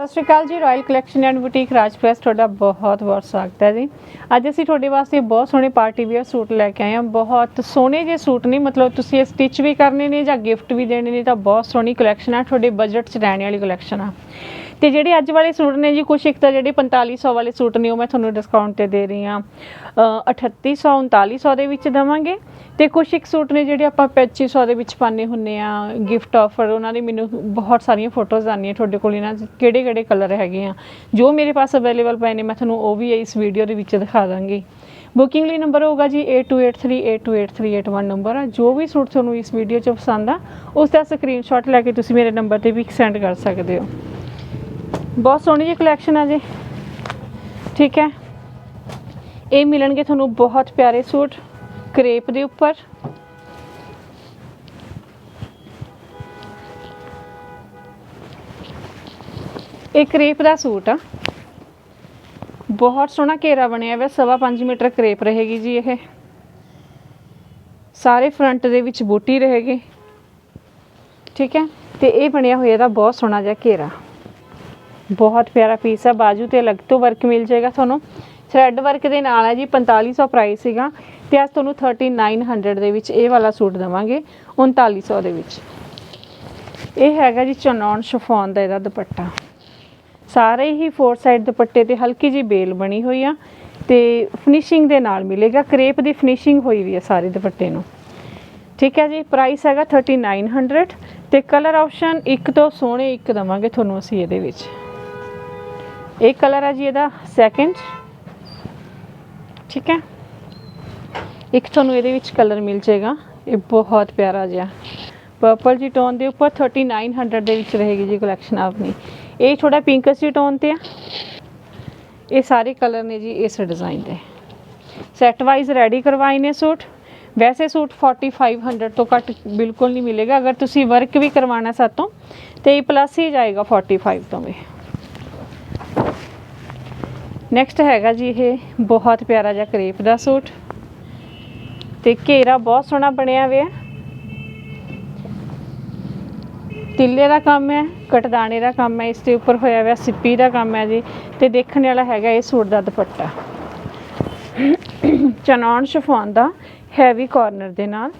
ਸਤਿ ਸ਼੍ਰੀ ਅਕਾਲ ਜੀ ਰਾਇਲ ਕਲੈਕਸ਼ਨ ਐਂਡ ਬੁਟੀਕ ਰਾਜਪ੍ਰੈਸ, ਤੁਹਾਡਾ ਬਹੁਤ ਬਹੁਤ ਸਵਾਗਤ ਹੈ ਜੀ। ਅੱਜ ਅਸੀਂ ਤੁਹਾਡੇ ਵਾਸਤੇ ਬਹੁਤ ਸੋਹਣੇ ਪਾਰਟੀ ਵੇਅਰ ਸੂਟ ਲੈ ਕੇ ਆਏ ਹਾਂ। ਬਹੁਤ ਸੋਹਣੇ ਜਿਹੇ ਸੂਟ ਨੇ ਮਤਲਬ ਤੁਸੀਂ ਇਹ ਸਟਿਚ ਵੀ ਕਰਨੇ ਨੇ ਜਾਂ ਗਿਫਟ ਵੀ ਦੇਣੇ ਨੇ, ਤਾਂ ਬਹੁਤ ਸੋਹਣੀ ਕਲੈਕਸ਼ਨ ਆ। ਤੁਹਾਡੇ ਬਜਟ 'ਚ ਰਹਿਣ ਵਾਲੀ ਕਲੈਕਸ਼ਨ ਆ। ਤੇ ਜਿਹੜੇ ਅੱਜ ਵਾਲੇ ਸੂਟ ਨੇ ਜੀ ਕੁਛ ਇੱਕ ਤਾਂ ਜਿਹੜੇ 4500 ਵਾਲੇ ਸੂਟ ਨੇ ਉਹ ਮੈਂ ਤੁਹਾਨੂੰ ਡਿਸਕਾਊਂਟ ਤੇ ਦੇ ਰਹੀ ਹਾਂ। ਅ, 3800 3900 ਦੇ ਵਿੱਚ ਦਵਾਂਗੇ। ਤੇ ਕੁਛ ਇੱਕ ਸੂਟ ਨੇ ਜਿਹੜੇ ਆਪਾਂ 2500 ਦੇ ਵਿੱਚ ਪਾਣੇ ਹੁੰਨੇ ਆ ਗਿਫਟ ਆਫਰ ਉਹਨਾਂ ਦੀ ਮੈਨੂੰ ਬਹੁਤ ਸਾਰੀਆਂ ਫੋਟੋਜ਼ ਆਉਂਦੀਆਂ ਤੁਹਾਡੇ ਕੋਲ ਇਹਨਾਂ 'ਚ ਕਿਹੜੇ ਕਿਹੜੇ ਕਲਰ ਹੈਗੇ ਆ। ਜੋ ਮੇਰੇ ਪਾਸ ਅਵੇਲੇਬਲ ਪਏ ਨੇ ਮੈਂ ਤੁਹਾਨੂੰ ਉਹ ਵੀ ਇਸ ਵੀਡੀਓ ਦੇ ਵਿੱਚ ਦਿਖਾ ਦਾਂਗੀ। ਬੁਕਿੰਗ ਲਈ ਨੰਬਰ ਹੋਊਗਾ ਜੀ 8283828381 ਨੰਬਰ ਆ। ਜੋ ਵੀ ਸੂਟ ਤੁਹਾਨੂੰ ਇਸ ਵੀਡੀਓ 'ਚ ਪਸੰਦ ਆ ਉਸ ਦਾ ਸਕਰੀਨਸ਼ਾਟ ਲੈ ਕੇ ਤੁਸੀਂ ਮੇਰੇ ਨੰਬਰ ਤੇ ਵੀ ਸੈਂਡ ਕਰ ਸਕਦੇ ਹੋ। ਬਹੁਤ ਸੋਹਣੀ ਜਿਹੀ ਕਲੈਕਸ਼ਨ ਆ ਜੀ। ਠੀਕ ਹੈ। ਇਹ ਮਿਲਣਗੇ ਤੁਹਾਨੂੰ ਬਹੁਤ ਪਿਆਰੇ ਸੂਟ, ਕਰੇਪ ਦੇ ਉੱਪਰ। ਇਹ ਕਰੇਪ ਦਾ ਸੂਟ ਆ। ਬਹੁਤ ਸੋਹਣਾ ਘੇਰਾ ਬਣਿਆ ਹੋਇਆ, ਸਵਾ ਪੰਜ ਮੀਟਰ ਕਰੇਪ ਰਹੇਗੀ ਜੀ ਇਹ। ਸਾਰੇ ਫਰੰਟ ਦੇ ਵਿੱਚ ਬੂਟੀ ਰਹੇਗੀ। ਠੀਕ ਹੈ। ਤੇ ਇਹ ਬਣਿਆ ਹੋਇਆ ਇਹਦਾ ਬਹੁਤ ਸੋਹਣਾ ਜਿਹਾ ਘੇਰਾ। ਬਹੁਤ ਪਿਆਰਾ ਪੀਸ ਆ, ਬਾਜੂ ਤੇ ਅਲੱਗ ਤੋਂ ਵਰਕ ਮਿਲ ਜਾਏਗਾ ਤੁਹਾਨੂੰ। ਥਰੈਡ ਵਰਕ ਦੇ ਨਾਲ ਹੈ ਜੀ 4500 ਪ੍ਰਾਈਸ ਸੀਗਾ ਤੇ ਅੱਜ ਤੁਹਾਨੂੰ 3900 ਦੇ ਵਿੱਚ ਇਹ ਵਾਲਾ ਸੂਟ ਦਵਾਂਗੇ 3900 ਦੇ ਵਿੱਚ। ਇਹ ਹੈਗਾ ਜੀ ਚਨੌਨ ਸ਼ਫੋਨ ਦਾ ਇਹਦਾ ਦੁਪੱਟਾ। ਸਾਰੇ ਹੀ ਫੋਰ ਸਾਈਡ ਦੁਪੱਟੇ ਤੇ ਹਲਕੀ ਜੀ ਬੇਲ ਬਣੀ ਹੋਈ ਆ ਤੇ ਫਿਨਿਸ਼ਿੰਗ ਦੇ ਨਾਲ ਮਿਲੇਗਾ, ਕਰੇਪ ਦੀ ਫਿਨਿਸ਼ਿੰਗ ਹੋਈ ਵੀ ਆ ਸਾਰੇ ਦੁਪੱਟੇ ਨੂੰ। ਠੀਕ ਹੈ ਜੀ ਪ੍ਰਾਈਸ ਹੈਗਾ 3900 ਤੇ ਕਲਰ ਆਪਸ਼ਨ ਇੱਕ ਤੋਂ ਸੋਹਣੇ ਇੱਕ ਦਵਾਂਗੇ ਤੁਹਾਨੂੰ ਅਸੀਂ ਇਹਦੇ ਵਿੱਚ। ਇਹ ਕਲਰ ਹੈ ਜੀ ਇਹਦਾ ਸੈਕੰਡ ਠੀਕ ਹੈ ਇੱਕ ਤੁਹਾਨੂੰ ਇਹਦੇ ਵਿੱਚ ਕਲਰ ਮਿਲ ਜਾਏਗਾ ਇਹ ਬਹੁਤ ਪਿਆਰਾ ਜਿਹਾ ਪਰਪਲ ਜੀ ਟੋਨ ਦੇ ਉੱਪਰ 3900 ਦੇ ਵਿੱਚ ਰਹੇਗੀ ਜੀ ਕਲੈਕਸ਼ਨ ਆਪਣੀ ਇਹ ਥੋੜਾ ਪਿੰਕਸ ਜੀ ਟੋਨ ਤੇ ਆ ਇਹ ਸਾਰੇ ਕਲਰ ਨੇ ਜੀ ਇਸ ਡਿਜ਼ਾਈਨ ਦੇ ਸੈਟ ਵਾਈਜ਼ ਰੈਡੀ ਕਰਵਾਏ ਨੇ ਸੂਟ ਵੈਸੇ ਸੂਟ 4500 ਤੋਂ ਘੱਟ ਬਿਲਕੁਲ ਨਹੀਂ ਮਿਲੇਗਾ ਅਗਰ ਤੁਸੀਂ ਵਰਕ ਵੀ ਕਰਵਾਉਣਾ ਸਾਤੋਂ ਤੇ ਇਹ ਪਲੱਸ ਹੀ ਜਾਏਗਾ 45 ਤੋਂ ਵੀ ਨੈਕਸਟ ਹੈਗਾ ਜੀ ਇਹ ਬਹੁਤ ਪਿਆਰਾ ਜਿਹਾ ਕਰੇਪ ਦਾ ਸੂਟ। ਤੇ ਘੇਰਾ ਬਹੁਤ ਸੋਹਣਾ ਬਣਿਆ ਹੋਇਆ। ਤਿੱਲੇ ਦਾ ਕੰਮ ਹੈ, ਕਟਦਾਣੇ ਦਾ ਕੰਮ ਹੈ, ਇਸ ਦੇ ਉੱਪਰ ਹੋਇਆ ਹੋਇਆ ਸਿੱਪੀ ਦਾ ਕੰਮ ਹੈ ਜੀ। ਤੇ ਦੇਖਣ ਵਾਲਾ ਹੈਗਾ ਇਹ ਸੂਟ ਦਾ ਦੁਪੱਟਾ। ਚਨੌਨ ਸ਼ਿਫੋਨ ਦਾ ਹੈਵੀ ਕਾਰਨਰ ਦੇ ਨਾਲ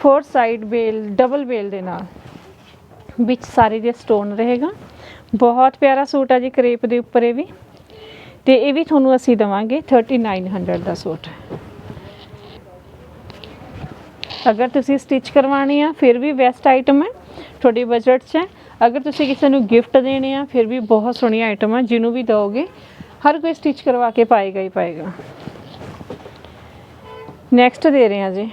ਫੋਰ ਸਾਈਡ ਬੇਲ ਡਬਲ ਬੇਲ ਦੇ ਨਾਲ। ਵਿੱਚ ਸਾਰੇ ਦੇ ਸਟੋਨ ਰਹੇਗਾ। ਬਹੁਤ ਪਿਆਰਾ ਸੂਟ ਹੈ ਜੀ ਕਰੇਪ ਦੇ ਉੱਪਰ ਇਹ ਵੀ। ਤੇ ਇਹ ਵੀ ਤੁਹਾਨੂੰ ਅਸੀਂ ਦਵਾਂਗੇ 3900 ਦਾ ਸੂਟ। ਅਗਰ ਤੁਸੀਂ ਸਟਿਚ ਕਰਵਾਣੀ ਆ, ਫਿਰ ਵੀ ਬੈਸਟ ਆਈਟਮ ਹੈ, ਤੁਹਾਡੇ ਬਜਟ 'ਚ ਹੈ। ਅਗਰ ਤੁਸੀਂ ਕਿਸੇ ਨੂੰ ਗਿਫਟ ਦੇਣੇ ਆ, ਫਿਰ ਵੀ ਬਹੁਤ ਸੋਹਣੀਆਂ ਆਈਟਮ ਹੈ ਜਿਹਨੂੰ ਵੀ ਦਿਓਗੇ, ਹਰ ਕੋਈ ਸਟਿਚ ਕਰਵਾ ਕੇ ਪਾਏਗਾ ਹੀ ਪਾਏਗਾ। ਨੈਕਸਟ ਦੇ ਰਹੇ ਹਾਂ ਜੀ।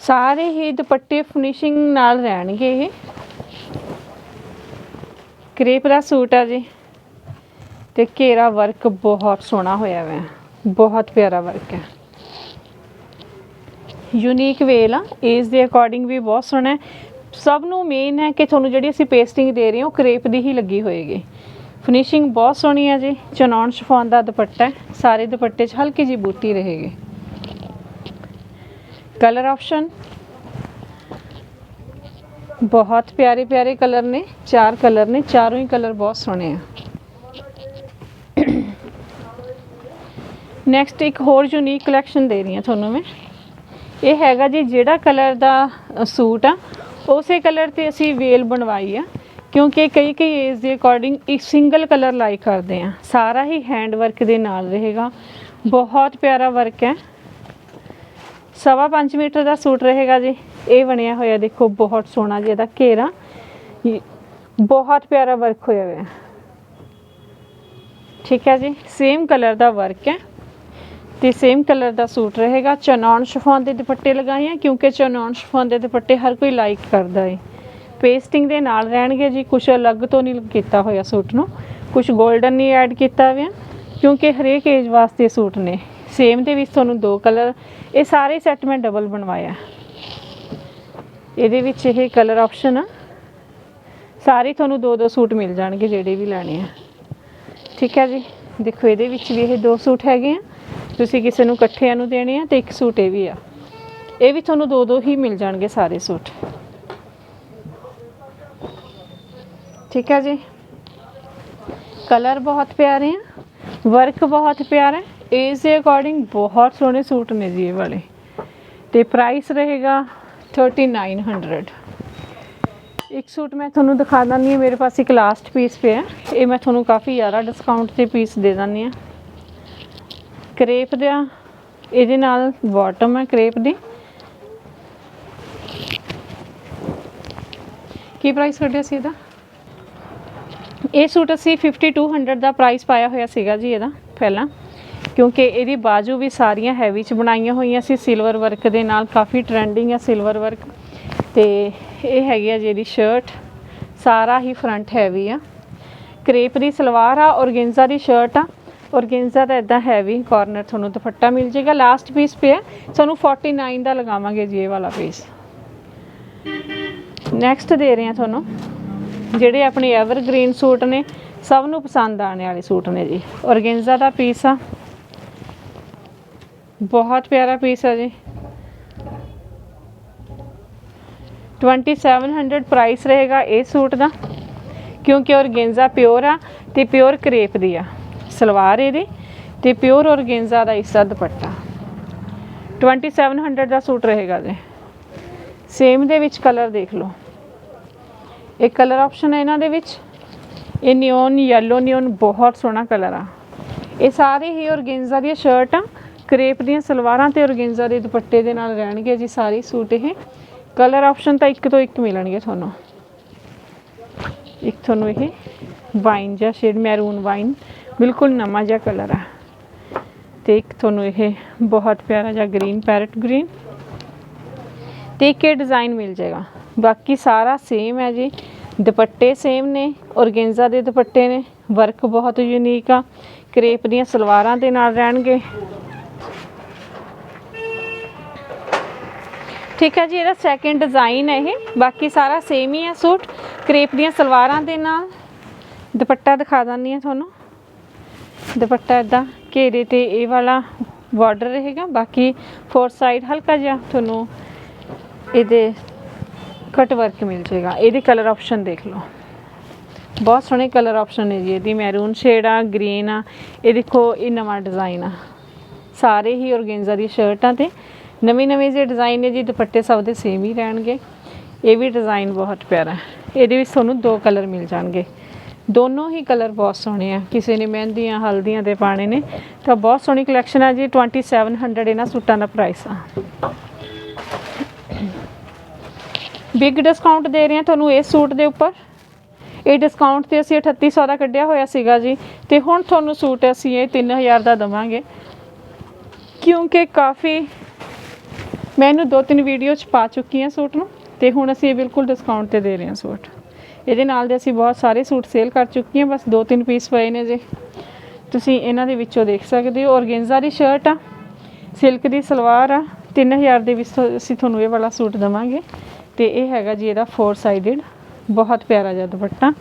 ਸਾਰੇ ਹੀ ਦੁਪੱਟੇ ਫਿਨਿਸ਼ਿੰਗ ਨਾਲ ਰਹਿਣਗੇ ਇਹ। ਕਰੇਪ ਦਾ ਸੂਟ ਆ ਜੀ। ਤੇ ਘੇਰਾ ਵਰਕ ਬਹੁਤ ਸੋਹਣਾ ਹੋਇਆ ਹੋਇਆ ਬਹੁਤ ਪਿਆਰਾ ਵਰਕ ਹੈ। ਯੂਨੀਕ ਵੇਲ ਆ ਏਜ ਦੇ ਅਕੋਰਡਿੰਗ ਵੀ ਬਹੁਤ ਸੋਹਣਾ ਹੈ। ਸਭ ਨੂੰ ਮੇਨ ਹੈ ਕਿ ਤੁਹਾਨੂੰ ਜਿਹੜੀ ਅਸੀਂ ਪੇਸਟਿੰਗ ਦੇ ਰਹੇ ਹਾਂ, ਉਹ ਕਰੇਪ ਦੀ ਹੀ ਲੱਗੀ ਹੋਏਗੀ। ਫਿਨਿਸ਼ਿੰਗ ਬਹੁਤ ਸੋਹਣੀ ਹੈ ਜੀ। ਚਨੌਨ ਸ਼ਿਫੋਨ ਦਾ ਦੁਪੱਟਾ ਹੈ। ਸਾਰੇ ਦੁਪੱਟੇ 'ਚ ਹਲਕੀ ਜੀ ਬੂਟੀ ਰਹੇਗੀ। ਕਲਰ ਆਪਸ਼ਨ ਬਹੁਤ ਪਿਆਰੇ ਪਿਆਰੇ ਕਲਰ ਨੇ। ਚਾਰ ਕਲਰ ਨੇ। ਚਾਰੋਂ ਹੀ ਕਲਰ ਬਹੁਤ ਸੋਹਣੇ ਆ। ਨੈਕਸਟ ਇੱਕ ਹੋਰ ਯੂਨੀਕ ਕਲੈਕਸ਼ਨ ਦੇ ਰਹੀ ਹਾਂ ਤੁਹਾਨੂੰ ਮੈਂ। ਇਹ ਹੈਗਾ ਜੀ ਜਿਹੜਾ ਕਲਰ ਦਾ ਸੂਟ ਆ, ਉਸੇ ਕਲਰ ਤੇ ਅਸੀਂ ਵੇਲ ਬਣਵਾਈ ਆ, ਕਿਉਂਕਿ ਕਈ ਕਈ ਏਜ ਦੇ ਅਕੋਰਡਿੰਗ ਇੱਕ ਸਿੰਗਲ ਕਲਰ ਲਾਈਕ ਕਰਦੇ ਆ। ਸਾਰਾ ਹੀ ਹੈਂਡ ਵਰਕ ਦੇ ਨਾਲ ਰਹੇਗਾ। ਬਹੁਤ ਪਿਆਰਾ ਵਰਕ ਹੈ। ਸਵਾ ਪੰਜ ਮੀਟਰ ਦਾ ਸੂਟ ਰਹੇਗਾ ਜੀ। ਇਹ ਬਣਿਆ ਹੋਇਆ ਦੇਖੋ, ਬਹੁਤ ਸੋਹਣਾ ਜੀ, ਇਹਦਾ ਘੇਰਾ। ਬਹੁਤ ਪਿਆਰਾ ਵਰਕ ਹੋਇਆ ਹੋਇਆ। ਠੀਕ ਹੈ ਜੀ ਸੇਮ ਕਲਰ ਦਾ ਵਰਕ ਹੈ। ਤੇ ਸੇਮ ਕਲਰ ਦਾ ਸੂਟ ਰਹੇਗਾ। ਚਨੌਨ ਸ਼ਿਫੋਨ ਦੇ ਦੁਪੱਟੇ ਲਗਾਏ ਆ ਕਿਉਂਕਿ ਚਨੌਨ ਸ਼ਿਫੋਨ ਦੇ ਦੁਪੱਟੇ ਹਰ ਕੋਈ ਲਾਈਕ ਕਰਦਾ ਏ। ਪੇਸਟਿੰਗ ਦੇ ਨਾਲ ਰਹਿਣਗੇ ਜੀ ਕੁਝ ਅਲੱਗ ਤੋਂ ਨਹੀਂ ਕੀਤਾ ਹੋਇਆ ਸੂਟ ਨੂੰ। ਕੁਝ 골ਡਨ ਨਹੀਂ ਐਡ ਕੀਤਾ ਹੋਇਆ, ਕਿਉਂਕਿ ਹਰੇਕ ਏਜ ਵਾਸਤੇ ਸੂਟ ਨੇ। ਸੇਮ ਦੇ ਵਿੱਚ ਤੁਹਾਨੂੰ ਦੋ ਕਲਰ ਇਹ ਸਾਰੇ ਸੈੱਟ ਮੈਂ ਡਬਲ ਬਣਵਾਇਆ। ਇਹਦੇ ਵਿੱਚ ਇਹ ਕਲਰ ਆਪਸ਼ਨ ਆ। ਸਾਰੇ ਤੁਹਾਨੂੰ ਦੋ ਦੋ ਸੂਟ ਮਿਲ ਜਾਣਗੇ ਜਿਹੜੇ ਵੀ ਲੈਣੇ ਆ। ਠੀਕ ਹੈ ਜੀ? ਦੇਖੋ, ਇਹਦੇ ਵਿੱਚ ਵੀ ਇਹ ਦੋ ਸੂਟ ਹੈਗੇ ਆ। ਤੁਸੀਂ ਕਿਸੇ ਨੂੰ ਇਕੱਠਿਆਂ ਨੂੰ ਦੇਣੇ ਆ ਤੇ ਇੱਕ ਸੂਟ ਇਹ ਵੀ ਆ। ਇਹ ਵੀ ਤੁਹਾਨੂੰ ਦੋ ਦੋ ਹੀ ਮਿਲ ਜਾਣਗੇ ਸਾਰੇ ਸੂਟ। ਠੀਕ ਹੈ ਜੀ? ਕਲਰ ਬਹੁਤ ਪਿਆਰੇ ਆ, ਵਰਕ ਬਹੁਤ ਪਿਆਰਾ ਹੈ। ਏਜ ਦੇ ਅਕੋਰਡਿੰਗ ਬਹੁਤ ਸੋਹਣੇ ਸੂਟ ਨੇ ਜੀ ਇਹ ਵਾਲੇ। ਤੇ ਪ੍ਰਾਈਸ ਰਹੇਗਾ 3900 ਇੱਕ ਸੂਟ ਮੈਂ ਤੁਹਾਨੂੰ ਦਿਖਾ ਦਿੰਦੀ ਹਾਂ, ਮੇਰੇ ਪਾਸ ਇੱਕ ਲਾਸਟ ਪੀਸ ਪਿਆ। ਇਹ ਮੈਂ ਤੁਹਾਨੂੰ ਕਾਫੀ ਜ਼ਿਆਦਾ ਡਿਸਕਾਊਂਟ ਤੇ ਪੀਸ ਦੇ ਦਿੰਦੀ ਹਾਂ। ਕਰੇਪ ਦਾ ਇਹਦੇ ਨਾਲ ਬਾਟਮ ਹੈ ਕਰੇਪ ਦੀ। ਕੀ ਪ੍ਰਾਈਸ ਕੱਢਿਆ ਸੀ ਇਹਦਾ? ਇਹ ਸੂਟ ਅਸੀਂ 5200 ਦਾ ਪ੍ਰਾਈਸ ਪਾਇਆ ਹੋਇਆ ਸੀਗਾ ਜੀ ਇਹਦਾ ਪਹਿਲਾਂ, ਕਿਉਂਕਿ ਇਹਦੀ ਬਾਜੂ ਵੀ ਸਾਰੀਆਂ ਹੈਵੀ ਚ ਬਣਾਈਆਂ ਹੋਈਆਂ ਸੀ ਸਿਲਵਰ ਵਰਕ ਦੇ ਨਾਲ ਕਾਫੀ ਟ੍ਰੈਂਡਿੰਗ ਹੈ ਸਿਲਵਰ ਵਰਕ ਤੇ ਇਹ ਹੈਗੀ ਆ ਜਿਹੜੀ ਸ਼ਰਟ ਸਾਰਾ ਹੀ ਫਰੰਟ ਹੈਵੀ ਆ। ਕਰੇਪ ਦੀ ਸਲਵਾਰ ਆ ਔਰਗੇਂਜ਼ਾ ਦੀ ਸ਼ਰਟ ਆ। ਔਰਗੇਂਜ਼ਾ ਦਾ ਇਦਾਂ ਹੈਵੀ ਕਾਰਨਰ ਤੁਹਾਨੂੰ ਦੁਪੱਟਾ ਮਿਲ ਜਾਏਗਾ। ਲਾਸਟ ਪੀਸ ਪਿਆ। ਤੁਹਾਨੂੰ 49 ਦਾ ਲਗਾਵਾਂਗੇ ਜੀ ਇਹ ਵਾਲਾ ਪੀਸ ਨੈਕਸਟ ਦੇ ਰਹੇ ਹਾਂ ਤੁਹਾਨੂੰ। ਜਿਹੜੇ ਆਪਣੇ ਐਵਰਗ੍ਰੀਨ ਸੂਟ ਨੇ, ਸਭ ਨੂੰ ਪਸੰਦ ਆਣੇ ਵਾਲੇ ਸੂਟ ਨੇ ਜੀ। ਔਰਗੇਂਜ਼ਾ ਦਾ ਪੀਸ ਆ। ਬਹੁਤ ਪਿਆਰਾ ਪੀਸ ਆ ਜੀ। 2700 ਪ੍ਰਾਈਸ ਰਹੇਗਾ ਇਹ ਸੂਟ ਦਾ। ਕਿਉਂਕਿ ਔਰਗੇਂਜ਼ਾ ਪਿਓਰ ਆ ਤੇ ਪਿਓਰ ਕਰੇਪ ਦੀ ਆ। ਸਲਵਾਰ ਇਹਦੇ ਤੇ ਪਿਓਰ ਔਰਗੇਂਜ਼ਾ ਦਾ ਇਸਦਾ ਦੁਪੱਟਾ 2700 ਦਾ ਸੂਟ ਰਹੇਗਾ ਜੀ। ਸੇਮ ਦੇ ਵਿੱਚ ਕਲਰ ਦੇਖ ਲਓ। ਇਹ ਕਲਰ ਆਪਸ਼ਨ ਹੈ ਇਹਨਾਂ ਦੇ ਵਿੱਚ। ਇਹ ਨਿਓਨ ਯੈਲੋ ਨਿਓਨ ਬਹੁਤ ਸੋਹਣਾ ਕਲਰ ਆ। ਇਹ ਸਾਰੇ ਹੀ ਔਰਗੇਂਜ਼ਾ ਦੀਆਂ ਸ਼ਰਟਾਂ, ਕਰੇਪ ਦੀਆਂ ਸਲਵਾਰਾਂ ਤੇ ਔਰਗੇਂਜ਼ਾ ਦੇ ਦੁਪੱਟੇ ਦੇ ਨਾਲ ਰਹਿਣਗੇ ਜੀ ਸਾਰੇ ਸੂਟ ਇਹ। ਕਲਰ ਆਪਸ਼ਨ ਤਾਂ ਇੱਕ ਤੋਂ ਇੱਕ ਮਿਲਣਗੇ ਤੁਹਾਨੂੰ। ਇੱਕ ਤੁਹਾਨੂੰ ਇਹ ਵਾਈਨ ਜਾਂ ਸ਼ੇਡ ਮੈਰੂਨ ਵਾਈਨ ਬਿਲਕੁਲ ਨਵਾਂ ਜਿਹਾ ਕਲਰ ਆ। ਤੇ ਇੱਕ ਤੁਹਾਨੂੰ ਇਹ ਬਹੁਤ ਪਿਆਰਾ ਜਿਹਾ ਗ੍ਰੀਨ, ਪੈਰਟ ਗ੍ਰੀਨ। ਤੇ ਇੱਕ ਇਹ ਡਿਜ਼ਾਈਨ ਮਿਲ ਜਾਏਗਾ। ਬਾਕੀ ਸਾਰਾ ਸੇਮ ਹੈ ਜੀ। ਦੁਪੱਟੇ ਸੇਮ ਨੇ, ਔਰਗੇਂਜ਼ਾ ਦੇ ਦੁਪੱਟੇ ਨੇ। ਵਰਕ ਬਹੁਤ ਯੂਨੀਕ ਆ। ਕਰੇਪ ਦੀਆਂ ਸਲਵਾਰਾਂ ਦੇ ਨਾਲ ਰਹਿਣਗੇ। ਠੀਕ ਹੈ ਜੀ, ਇਹਦਾ ਸੈਕਿੰਡ ਡਿਜ਼ਾਈਨ ਹੈ ਇਹ। ਬਾਕੀ ਸਾਰਾ ਸੇਮ ਹੀ ਹੈ ਸੂਟ। ਕਰੇਪ ਦੀਆਂ ਸਲਵਾਰਾਂ ਦੇ ਨਾਲ। ਦੁਪੱਟਾ ਦਿਖਾ ਦਿੰਦੀ ਹਾਂ ਤੁਹਾਨੂੰ। ਦੁਪੱਟਾ ਇਦਾਂ ਘੇਰੇ ਤੇ ਇਹ ਵਾਲਾ ਬਾਰਡਰ ਰਹੇਗਾ, ਬਾਕੀ ਫੋਰ ਸਾਈਡ ਹਲਕਾ ਜਿਹਾ ਤੁਹਾਨੂੰ ਇਹਦੇ ਕਟ ਵਰਕ ਮਿਲ ਜਾਏਗਾ। ਇਹਦੇ ਕਲਰ ਆਪਸ਼ਨ ਦੇਖ ਲਓ। ਬਹੁਤ ਸੋਹਣੇ ਕਲਰ ਆਪਸ਼ਨ ਨੇ ਜੀ ਇਹਦੀ ਮੈਰੂਨ ਸ਼ੇਡ ਆ ਗ੍ਰੀਨ ਆ, ਇਹ ਦੇਖੋ, ਇਹ ਨਵਾਂ ਡਿਜ਼ਾਈਨ ਆ। ਸਾਰੇ ਹੀ ਔਰਗੇਂਜ਼ਾ ਦੀ ਸ਼ਰਟਾਂ ਤੇ ਨਵੇਂ ਨਵੇਂ ਜਿਹੇ ਡਿਜ਼ਾਈਨ ਨੇ ਜੀ, ਦੁਪੱਟੇ ਸਭ ਦੇ ਸੇਮ ਹੀ ਰਹਿਣਗੇ। ਇਹ ਵੀ ਡਿਜ਼ਾਈਨ ਬਹੁਤ ਪਿਆਰਾ ਇਹਦੇ ਵਿੱਚ ਤੁਹਾਨੂੰ ਦੋ ਕਲਰ ਮਿਲ ਜਾਣਗੇ। ਦੋਨੋਂ ਹੀ ਕਲਰ ਬਹੁਤ ਸੋਹਣੇ ਆ। ਕਿਸੇ ਨੇ ਮਹਿੰਦੀਆਂ, ਹਲਦੀਆਂ ਦੇ ਪਾਣੇ ਨੇ। ਤਾਂ ਬਹੁਤ ਸੋਹਣੀ ਕਲੈਕਸ਼ਨ ਆ ਜੀ 2700 ਇਹਨਾਂ ਸੂਟਾਂ ਦਾ ਪ੍ਰਾਈਸ ਆ। ਬਿਗ ਡਿਸਕਾਊਂਟ ਦੇ ਰਹੇ ਹਾਂ ਤੁਹਾਨੂੰ ਇਸ ਸੂਟ ਦੇ ਉੱਪਰ। ਇਹ ਡਿਸਕਾਊਂਟ ਤੇ ਅਸੀਂ 3800 ਦਾ ਕੱਢਿਆ ਹੋਇਆ ਸੀਗਾ ਜੀ। ਤੇ ਹੁਣ ਤੁਹਾਨੂੰ ਸੂਟ ਅਸੀਂ ਇਹ 3000 ਦਾ ਦਵਾਂਗੇ। ਕਿਉਂਕਿ ਕਾਫੀ ਮੈਨੂੰ ਦੋ ਤਿੰਨ ਵੀਡੀਓ ਚ ਪਾ ਚੁੱਕੀ ਹਾਂ ਸੂਟ ਨੂੰ। ਤੇ ਹੁਣ ਅਸੀਂ ਇਹ ਬਿਲਕੁਲ ਡਿਸਕਾਊਂਟ ਤੇ ਦੇ ਰਹੇ ਹਾਂ ਸੂਟ। ਇਹਦੇ ਨਾਲ ਦੇ ਅਸੀਂ ਬਹੁਤ ਸਾਰੇ ਸੂਟ ਸੇਲ ਕਰ ਚੁੱਕੀ ਹਾਂ, ਬਸ ਦੋ ਤਿੰਨ ਪੀਸ ਪਏ ਨੇ ਜੇ। ਤੁਸੀਂ ਇਹਨਾਂ ਦੇ ਵਿੱਚੋਂ ਦੇਖ ਸਕਦੇ ਹੋ, ਔਰਗੇਂਜ਼ਾ ਦੀ ਸ਼ਰਟ ਆ ਸਿਲਕ ਦੀ ਸਲਵਾਰ ਆ 3000 ਦੇ ਵਿੱਚ ਅਸੀਂ ਤੁਹਾਨੂੰ ਇਹ ਵਾਲਾ ਸੂਟ ਦਵਾਂਗੇ। ਤੇ ਇਹ ਹੈਗਾ ਜੀ ਇਹਦਾ ਫੋਰ ਸਾਈਡਡ ਬਹੁਤ ਪਿਆਰਾ ਜਿਹਾ ਦੁਪੱਟਾ।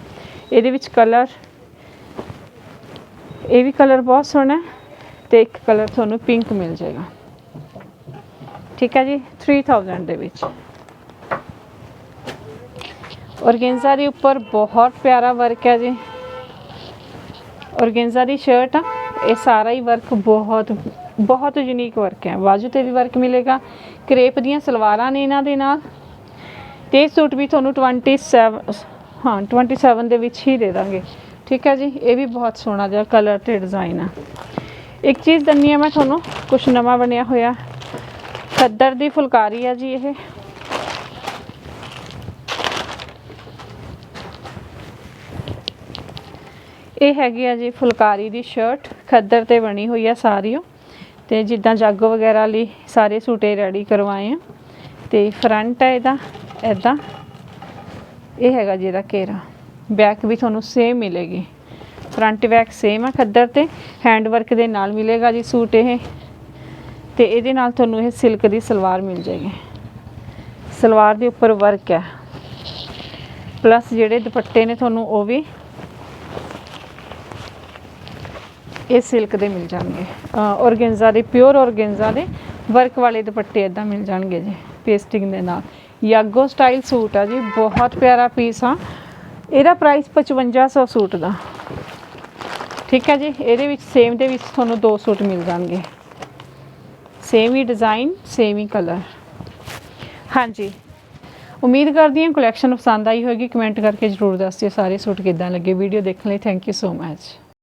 ਇਹਦੇ ਵਿੱਚ ਕਲਰ ਇਹ ਵੀ ਕਲਰ ਬਹੁਤ ਸੋਹਣਾ ਹੈ ਤੇ ਇੱਕ ਕਲਰ ਤੁਹਾਨੂੰ ਪਿੰਕ ਮਿਲ ਜਾਏਗਾ। ਠੀਕ ਹੈ ਜੀ 3000 ਦੇ ਵਿੱਚ। ਔਰਗੇਂਜ਼ਾ ਦੇ ਉੱਪਰ ਬਹੁਤ ਪਿਆਰਾ ਵਰਕ ਹੈ ਜੀ। ਔਰਗੇਂਜ਼ਾ ਦੀ ਸ਼ਰਟ ਆ, ਇਹ ਸਾਰਾ ਹੀ ਵਰਕ ਬਹੁਤ ਬਹੁਤ ਯੂਨੀਕ ਵਰਕ ਹੈ। ਬਾਜੂ ਤੇ ਵੀ ਵਰਕ ਮਿਲੇਗਾ। ਕਰੇਪ ਦੀਆਂ ਸਲਵਾਰਾਂ ਨੇ ਇਹਨਾਂ ਦੇ ਨਾਲ। ਤੇ ਇਹ ਸੂਟ ਵੀ ਤੁਹਾਨੂੰ 27 ਹਾਂ 27 ਦੇ ਵਿੱਚ ਹੀ ਦੇ ਦਾਂਗੇ। ਠੀਕ ਹੈ ਜੀ, ਇਹ ਵੀ ਬਹੁਤ ਸੋਹਣਾ ਜਿਹਾ ਕਲਰ ਤੇ ਡਿਜ਼ਾਈਨ ਆ। ਇੱਕ ਚੀਜ਼ ਦੰਨੀ ਆ ਮੈਂ ਤੁਹਾਨੂੰ ਕੁਝ ਨਵਾਂ ਬਣਿਆ ਹੋਇਆ। ਖੱਦਰ ਦੀ ਫੁਲਕਾਰੀ ਆ ਜੀ ਇਹ। ਇਹ ਹੈਗੀ ਆ ਜੀ ਫੁਲਕਾਰੀ ਦੀ ਸ਼ਰਟ ਖੱਦਰ ਤੇ ਬਣੀ ਹੋਈ ਆ ਸਾਰੀ ਓ ਤੇ ਜਿੱਦਾਂ ਜਾਗੋ ਵਗੈਰਾ ਲਈ ਸਾਰੇ ਸੂਟੇ ਰੈਡੀ ਕਰਵਾਏ ਆ। ਤੇ ਫਰੰਟ ਹੈ ਇਹਦਾ ਐਦਾਂ ਇਹ ਹੈਗਾ ਜੀ ਇਹਦਾ ਘੇਰਾ। ਬੈਕ ਵੀ ਤੁਹਾਨੂੰ ਸੇਮ ਮਿਲੇਗੀ। ਫਰੰਟ ਬੈਕ ਸੇਮ ਆ ਖੱਦਰ ਤੇ। ਹੈਂਡ ਵਰਕ ਦੇ ਨਾਲ ਮਿਲੇਗਾ ਜੀ ਸੂਟ ਇਹ। ਤੇ ਇਹਦੇ ਨਾਲ ਤੁਹਾਨੂੰ ਇਹ ਸਿਲਕ ਦੀ ਸਲਵਾਰ ਮਿਲ ਜਾਏਗੀ। ਸਲਵਾਰ ਦੇ ਉੱਪਰ ਵਰਕ ਹੈ ਪਲੱਸ ਜਿਹੜੇ ਦੁਪੱਟੇ ਨੇ ਤੁਹਾਨੂੰ ਉਹ ਵੀ ਇਹ ਸਿਲਕ ਦੇ ਮਿਲ ਜਾਣਗੇ। ਔਰਗੇਂਜ਼ਾ ਦੇ, ਪਿਓਰ ਔਰਗੇਂਜ਼ਾ ਦੇ ਵਰਕ ਵਾਲੇ ਦੁਪੱਟੇ ਇਦਾਂ ਮਿਲ ਜਾਣਗੇ ਜੀ, ਪੇਸਟਿੰਗ ਦੇ ਨਾਲ। ਯਾਗੋ ਸਟਾਈਲ ਸੂਟ ਆ ਜੀ, ਬਹੁਤ ਪਿਆਰਾ ਪੀਸ ਆ। ਇਹਦਾ ਪ੍ਰਾਈਸ 5500 ਸੂਟ ਦਾ। ਠੀਕ ਹੈ ਜੀ, ਇਹਦੇ ਵਿੱਚ ਸੇਮ ਦੇ ਵਿੱਚ ਤੁਹਾਨੂੰ ਦੋ ਸੂਟ ਮਿਲ ਜਾਣਗੇ। ਸੇਮ ਹੀ ਡਿਜ਼ਾਈਨ ਸੇਮ ਹੀ ਕਲਰ ਹਾਂਜੀ। ਉਮੀਦ ਕਰਦੀ ਹਾਂ ਕਲੈਕਸ਼ਨ ਪਸੰਦ ਆਈ ਹੋਵੇਗੀ ਕਮੈਂਟ ਕਰਕੇ ਜਰੂਰ ਦੱਸਿਓ ਸਾਰੇ ਸੂਟ ਕਿੱਦਾਂ ਲੱਗੇ। ਵੀਡੀਓ ਦੇਖਣ ਲਈ ਥੈਂਕ ਯੂ ਸੋ ਮਚ